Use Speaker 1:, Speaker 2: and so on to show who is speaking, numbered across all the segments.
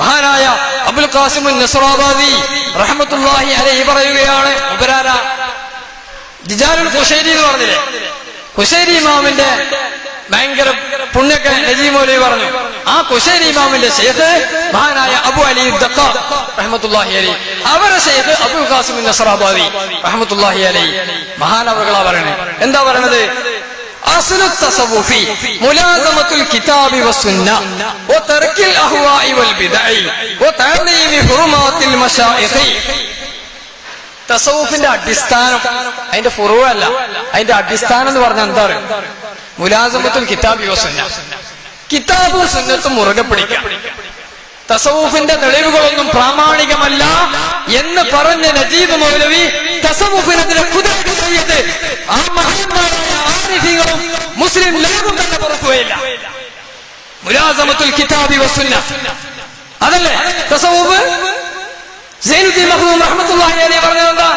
Speaker 1: മഹാനായ അബുൽ നസ്രാബാദി റഹ്മത്തുല്ലാഹി അലൈഹി പറയുകയാണ് എന്ന് പറഞ്ഞില്ലേ? ഖുശൈരി ഇമാമിന്റെ ഭയങ്കര പുണ്യക്ക നജീമോലി പറഞ്ഞു. ആ കുശേരി ഇമാമിന്റെ ശേഖ് മഹാനായ അബു അലി ദക്ക റഹ്മത്തുല്ലാഹി അലി അവരെ ശേഖ് അബുൽ ഖാസിം നസറാബാദി റഹമത്തുല്ലാഹി അലി മഹാനവറുകളാ പറയണേ. എന്താ പറയണത്? അസലു മുലാസമത്തുൽ കിതാബി വസുന്ന അഹ്വാഇ വൽ അടിസ്ഥാനം അതിന്റെ ഫുറുവല്ല. അതിന്റെ അടിസ്ഥാനം എന്ന് പറഞ്ഞാൽ എന്താ മുലാസമത്തുൽ കിതാബി വസുന്ന കിതാബും സുന്നത്തും മുറുകെ പിടിക്കാം. തസവൂഫിന്റെ തെളിവുകളൊന്നും പ്രാമാണികമല്ല എന്ന് പറഞ്ഞ നജീബ് മൗലവി തസവൂഫിനെതിരെ തന്നെ പുറത്തുകയില്ല മുലാസമത്തുൽ കിതാബി വസുന്ന അതല്ലേ തസവുഫ് സൈനുദ്ദീൻ മഖ്ദൂം റഹ്മത്തുള്ളാഹി അലൈഹി പറഞ്ഞത് എന്താ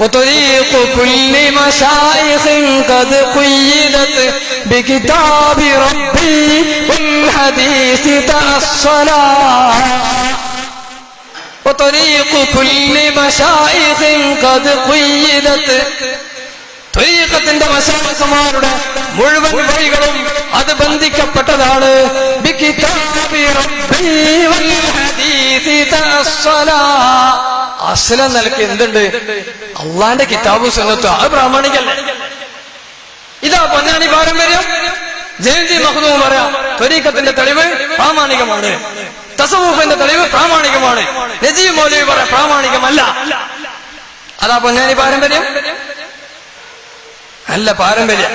Speaker 1: وطريق كل مشايخ قد قيدت بكتاب ربي والحديث تأصلا وطريق كل مشايخ قد قيدت ത്വരീഖത്തിന്റെ വശാസമാരുടെ മുഴുവൻ വഴികളും അത് ബന്ധിക്കപ്പെട്ടതാണ്. അസല നിലയ്ക്ക് എന്തുണ്ട്? അള്ളാന്റെ കിതാബ് സുന്നത്ത്. അത് പ്രാമാണികല്ലേ? ഇതാ പൊന്നാനി പാരമ്പര്യം ജയന്തി മഹദൂം പറയാം. ത്വരീഖത്തിന്റെ തെളിവ് പ്രാമാണികമാണ്. തസവൂഫിന്റെ തെളിവ് പ്രാമാണികമാണ്. നജീബ് മൗലവി പറയാം പ്രാമാണികമല്ല. അതാ പൊന്നാനി പാരമ്പര്യം അല്ല പാരമ്പര്യം.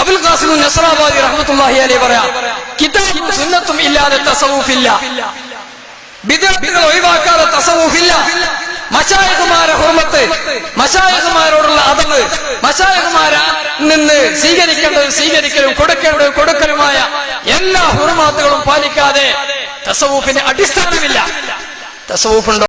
Speaker 1: അബുൽ ഖാസിം നസറാബാദി റഹ്മത്തുള്ളാഹി അലൈഹി പറയാം കിതാബും സുന്നത്തും ഇല്ലാതെ തസവൂഫില്ല. ബിദഅത്തുകൾ ഒഴിവാക്കാതെ തസവൂഫില്ല. മശായകുമാരെ ഹുർമത്ത് മശായകുമാരോടുള്ള അതവ് മശായകുമാരെ നിന്ന് സ്വീകരിക്കേണ്ടത് സ്വീകരിക്കലും കൊടുക്കേണ്ടത് കൊടുക്കലുമായ എല്ലാ ഹുർമാത്തുകളും പാലിക്കാതെ തസവൂഫിന് അടിസ്ഥാനമില്ല. തസവൂഫുണ്ടോ?